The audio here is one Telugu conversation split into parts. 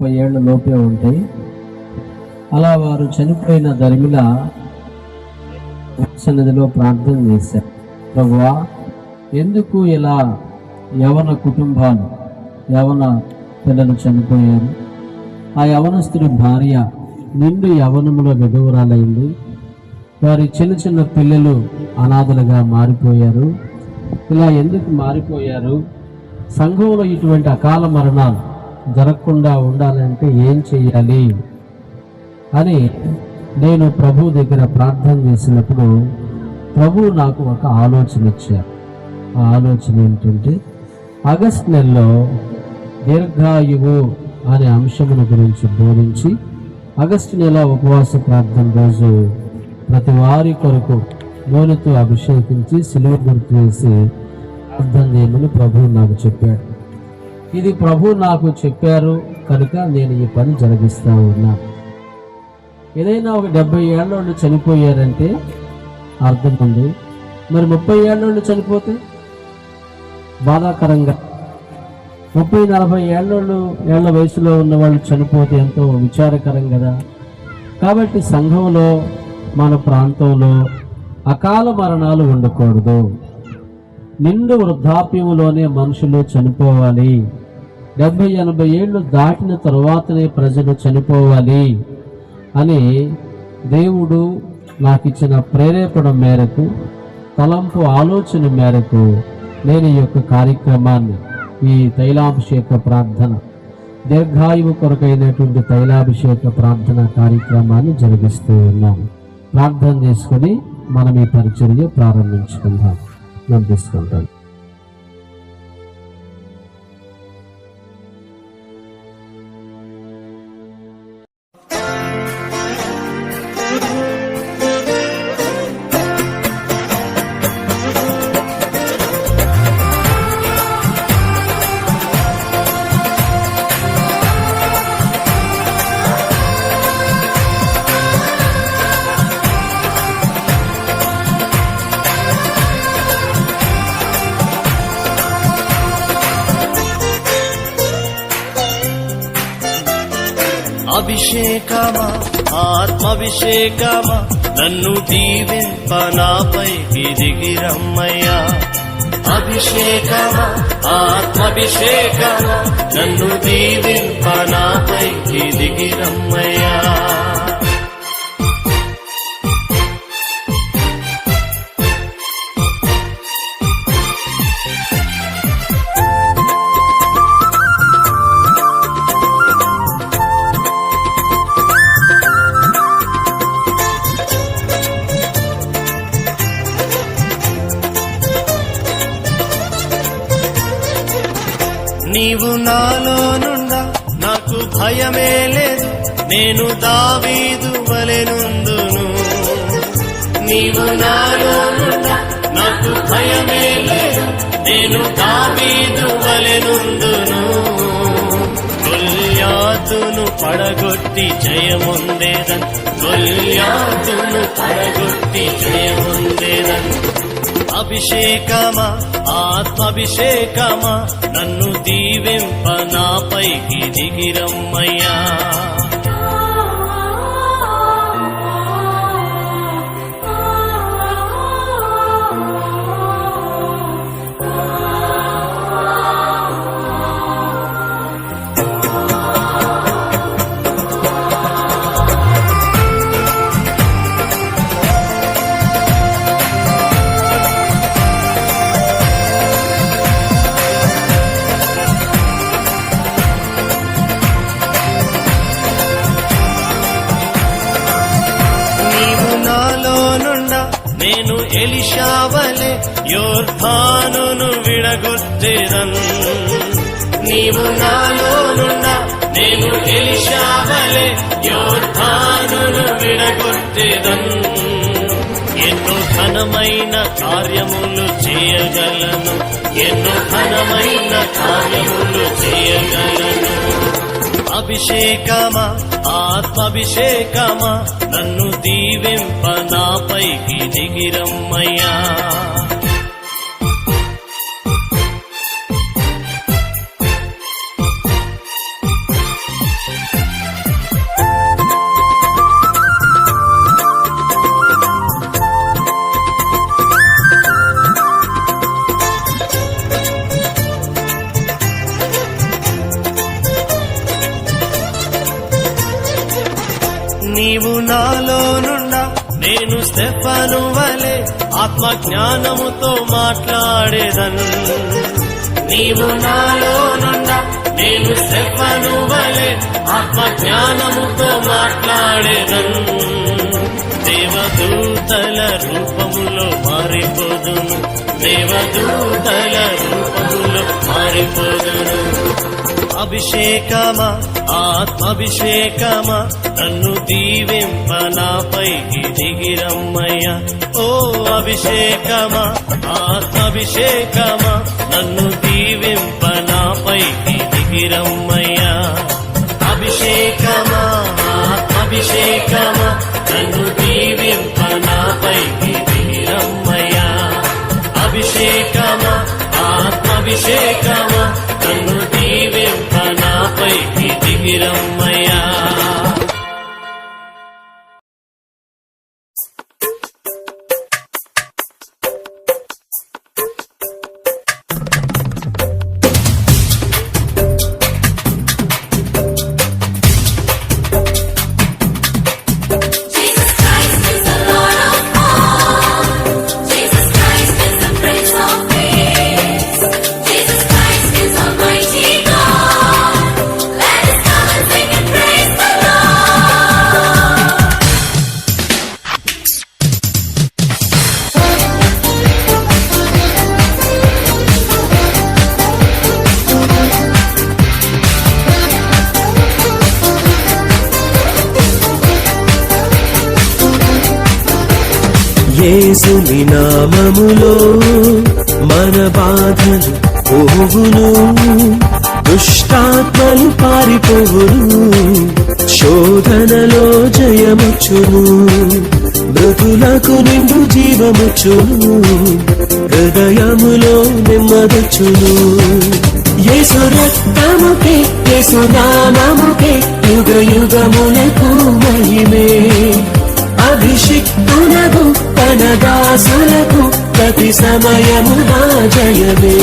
ముప్పై ఏళ్ళ లోపే ఉంటాయి అలా వారు చనిపోయిన ధర్మిల సన్నిధిలో ప్రార్థన చేశారు. ప్రభువా ఎందుకు ఇలా యవన కుటుంబాలు యవన పిల్లలు చనిపోయారు? ఆ యవనస్తుడి భార్య నిండు యవనములో విధువురాలైంది. వారి చిన్న చిన్న పిల్లలు అనాథలుగా మారిపోయారు. ఇలా ఎందుకు మారిపోయారు? సంఘంలో ఇటువంటి అకాల మరణాలు జరగకుండా ఉండాలంటే ఏం చేయాలి అని నేను ప్రభు దగ్గర ప్రార్థన చేసినప్పుడు ప్రభు నాకు ఒక ఆలోచన ఇచ్చారు. ఆ ఆలోచన ఏంటంటే ఆగస్ట్ నెలలో దీర్ఘాయువు అనే అంశమును గురించి బోధించి ఆగస్టు నెల ఉపవాస ప్రార్థన రోజు ప్రతి వారి కొరకు నూనెతో అభిషేకించి సిలువ గుర్తు వేసి ప్రార్థన చేయమని ప్రభు నాకు చెప్పాడు. ఇది ప్రభు నాకు చెప్పారు కనుక నేను ఈ పని జరిగిస్తూ ఉన్నా. ఏదైనా ఒక డెబ్బై ఏళ్ళ వాళ్ళు చనిపోయారంటే అర్థం ఉంది. మరి ముప్పై ఏళ్ళ వాళ్ళు చనిపోతే బాధాకరంగా. ముప్పై నలభై ఏళ్ళోళ్ళు ఏళ్ళ వయసులో ఉన్న వాళ్ళు చనిపోతే ఎంతో విచారకరం కదా. కాబట్టి సంఘంలో మన ప్రాంతంలో అకాల మరణాలు ఉండకూడదు. నిండు వృద్ధాప్యంలోనే మనుషులు చనిపోవాలి. డెబ్బై ఎనభై ఏళ్ళు దాటిన తరువాతనే ప్రజలు చనిపోవాలి అని దేవుడు నాకు ఇచ్చిన ప్రేరేపణ మేరకు తలంపు ఆలోచన మేరకు నేను ఈ యొక్క కార్యక్రమాన్ని ఈ తైలాభిషేక ప్రార్థన దీర్ఘాయువు కొరకైనటువంటి తైలాభిషేక ప్రార్థన కార్యక్రమాన్ని జరిగిస్తూ ఉన్నాము ప్రార్థన చేసుకుని మనం ఈ పరిచర్య ప్రారంభించుకుందాం. నడిపిస్తుంటాను అభిషేకమా ఆత్మభిషేకమా నన్ను దీవింప నాపైకి దిగిరమ్మయ్యా అభిషేకమా ఆత్మభిషేకమా నన్ను దీవింప నాపైకి దిగిరమ్మయ్యా నీవు నాలో నుండా నాకు భయమే లేదు. నేను దావీదు వలెనుందును నీవు నాలో నుండా నాకు భయమే లేదు. నేను దావీదు వలెనుందును గొల్యాతును పడగొట్టి జయముందేదన్. గొల్యాతును పడగొట్టి జయముందేదన్. అభిషేకమా ఆత్మభిషేకమా? నన్ను దీవింప నాపైకి దిగిరమ్మయ్యా. నేను ఎలిషావలే యోర్ధానును విడగొట్టేదను నీవు నాలో నేను ఎలిషావలే యోర్ధానును విడగొట్టేదన్ ఎన్నో ఘనమైన కార్యములు చేయగలను ఎన్నో ఘనమైన కార్యములు చేయగలను. అభిషేకమా ఆత్మాభిషేకమా నన్ను దీవింప నాపైకి దిగిరమ్మయ్యా. నాలో నుండా నేను స్టెఫను వలె ఆత్మ జ్ఞానముతో మాట్లాడేదను. నీవు నాలో నుండా నేను స్టెఫను వలె ఆత్మ జ్ఞానముతో మాట్లాడేదను. దేవదూతల రూపములో మారిపోదును. దేవదూతల రూపములో మారిపోదును. అభిషేకమా ఆత్మాభిషేకమా నన్ను దీవింప నాపైకి దిగిరమ్మయ్య. ఓ అభిషేకమా ఆత్మాభిషేకమా నన్ను దీవింప నాపైకి దిగిరమ్మయ్య. అభిషేకమా ఆత్మాభిషేకమా నన్ను దీవింప నాపైకి దిగిరమ్మయ్య. అభిషేకమా ఆత్మాభిషేకమా నన్ను దీవింప దిగిరమ్మయ్యా ఏసుని నామములో మన బాధలు పోగును దుష్టాత్మలు పారిపోవును శోధనలో జయముచ్చును మృతులకు నిండు జీవముచ్చును హృదయములో నెమ్మదొచ్చును. యేసు రక్తముకే యేసు నామముకే యుగ యుగములకు మహిమే. అభిషిక్తునకు దాసులకు ప్రతి సమయము నా జయమే.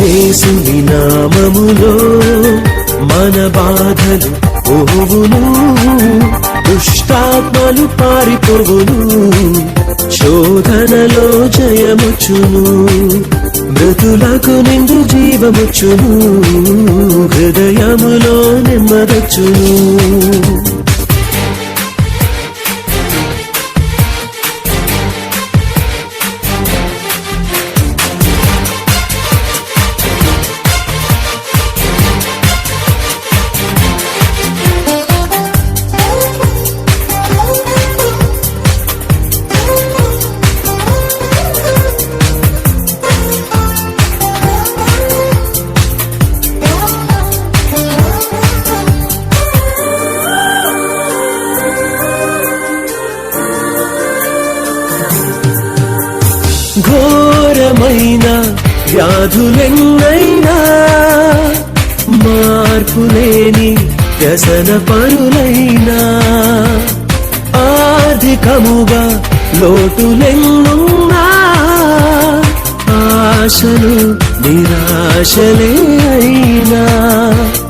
యేసుని నామములో మన బాధలు పోవును దుష్టాత్మలు పారిపోవును శోధనలో జయముచ్చును మృతులకు నిండు జీవముచ్చును హృదయములో నెమ్మదొచ్చును. ఎన్నైనా వ్యాధులెన్నైనా మార్పులేని వ్యసన పరులైనా ఆర్థికముగా లోటులెన్నున్నా ఆశలు నిరాశలే అయినా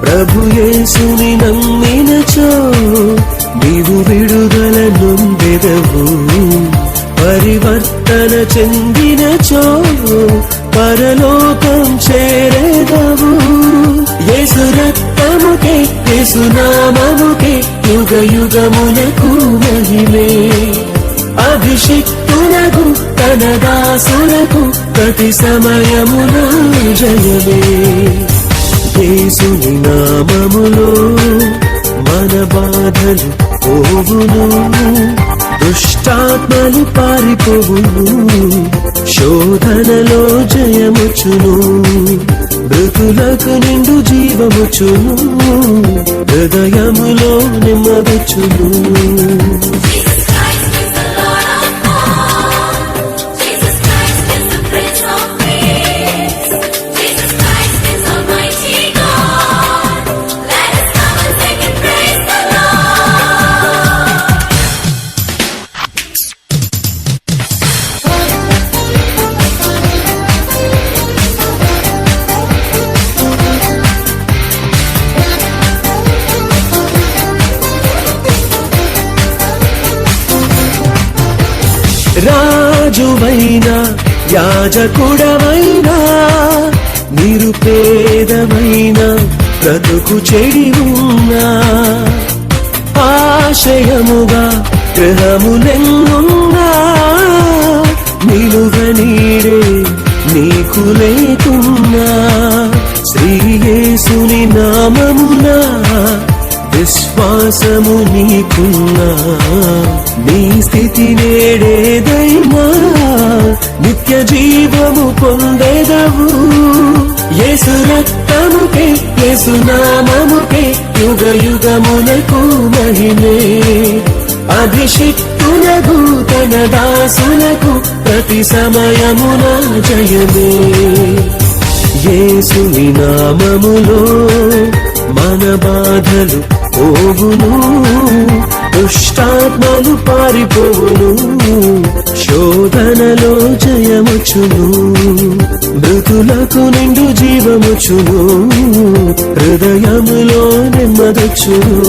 ప్రభు యేసుని నమ్మినచో నీవు విడుదల నొందెదవు పరివర్తన చెందినచో పరలోకం చేరేదవు యేసు రక్తముకే యుగ యుగములకు మహిమే. అభిషిక్తునకు తన దాసులకు ప్రతి సమయమున జయమే యేసుని నామములో మన బాధలు పోవును. దుష్టాత్మలు పారిపోవును. శోధనలో మృతులకు నిండు జీవముచును యాజకుడమైనా నిరుపేదమైన బ్రతుకు చెడి ఉన్నా. ఆశయముగా గ్రహములెన్నున్నా. నిలువ నీడే నీకు లేకున్నా. శ్రీయేసుని నామమునా విశ్వాసము నీకున్నా నీ స్థితి నేడేదైనా నిత్య జీవము పొందేదవు. యేసు రక్తముకే యేసు నామముకే యుగ యుగమునకు మహిమే. అభిషిక్తులకు తన దాసునకు ప్రతి సమయమున జయమే. యేసుని నామములో మన బాధలు పోగులు దుష్టాత్మలు పారిపోవును శోధనలో జయముచును మృతులకు నిండు జీవముచును హృదయములో నెమ్మదొచ్చును.